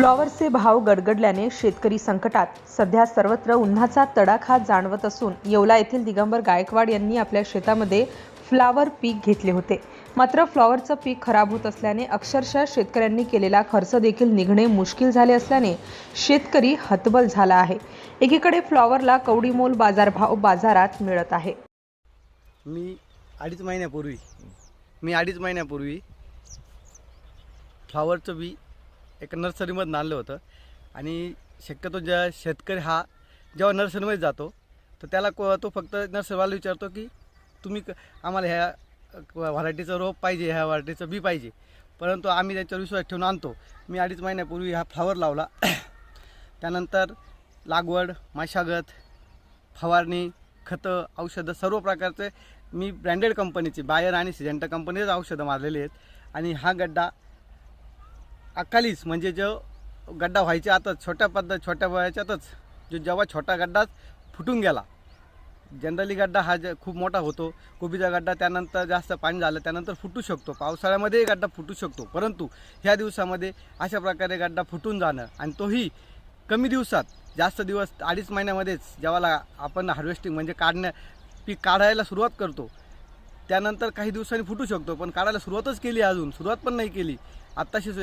फ्लॉवरचे भाव गडगडल्याने शेतकरी संकटात सध्या सर्वत्र उन्हाचा तडाखा जाणवत असून येवला येथील दिगंबर गायकवाड यांनी आपल्या शेतामध्ये फ्लावर पीक घेतले होते. मात्र फ्लॉवरचं पीक खराब होत असल्याने अक्षरशः शेतकऱ्यांनी केलेला खर्च देखील निघणे मुश्किल झाले असल्याने शेतकरी हतबल झाला आहे. एकीकडे फ्लॉवरला कवडीमोल बाजारभाव बाजारात मिळत आहे. मी अडीच महिन्यापूर्वी मी अडीच महिन्यापूर्वी फ्लॉवरचं बी एका नर्सरीमधून आणलं होतं. आणि शक्यतो ज्या शेतकरी हा जेव्हा नर्सरीमध्ये जातो तर त्याला को तो फक्त नर्सरीवाला विचारतो की तुम्ही क- आम्हाला ह्या व्हरायटीचं रोप पाहिजे ह्या व्हरायटीचं बी पाहिजे. परंतु आम्ही त्याच्यावर विश्वास ठेवून आणतो. मी अडीच महिन्यापूर्वी हा फ्लॉवर लावला. त्यानंतर लागवड मशागत फवारणी खतं औषधं सर्व प्रकारचे मी ब्रँडेड कंपनीची बायर आणि सिजेंटा कंपनीच औषधं मारलेली आहेत. आणि हा गड्डा अकालीच म्हणजे जो गड्डा व्हायच्या आतच छोट्या पद्धत छोट्या वयाच्यातच जो जेव्हा छोटा गड्डाच फुटून गेला. जनरली गड्डा हा जे खूप मोठा होतो. कोबीचा गड्डा त्यानंतर जास्त पाणी झालं त्यानंतर फुटू शकतो. पावसाळ्यामध्येही गड्डा फुटू शकतो. परंतु ह्या दिवसामध्ये अशा प्रकारे गड्डा फुटून जाणं आणि तोही कमी दिवसात जास्त दिवस अडीच महिन्यामध्येच जेव्हाला आपण हार्वेस्टिंग म्हणजे काढण्या पीक काढायला सुरुवात करतो त्यानंतर काही दिवसांनी फुटू शकतो पण काढायला सुरुवातच केली अजून सुरुवात पण नाही केली. आत्ताशीच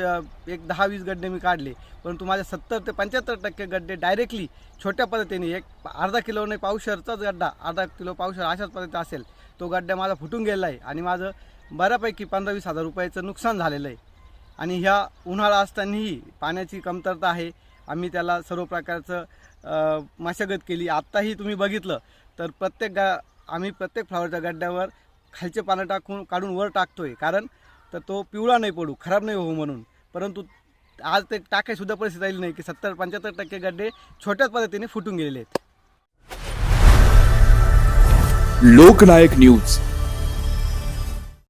एक दहा वीस गड्डे मी काढले परंतु माझ्या सत्तर ते पंच्याहत्तर टक्के गड्डे डायरेक्टली छोट्या पद्धतीने एक अर्धा किलो नाही पावशरचाच गड्डा अर्धा किलो पावशर अशाच पद्धतीचा असेल तो गड्डा माझा फुटून गेला आहे आणि माझं बऱ्यापैकी पंधरा वीस हजार रुपयाचं नुकसान झालेलं आहे. आणि ह्या उन्हाळा असतानाही पाण्याची कमतरता आहे. आम्ही त्याला सर्व प्रकारचं मशागत केली. आत्ताही तुम्ही बघितलं तर प्रत्येक गा आम्ही प्रत्येक फ्लावरच्या गड्ड्यावर खालचे पानं टाकून काढून वर टाकतोय. कारण तर तो पिवळा नाही पडू खराब नाही होऊ म्हणून. परंतु आज ते टाकायसुद्धा परिस्थिती राहिली नाही की सत्तर पंच्याहत्तर टक्के गड्डे छोट्याच पद्धतीने फुटून गेलेले आहेत. लोकनायक न्यूज.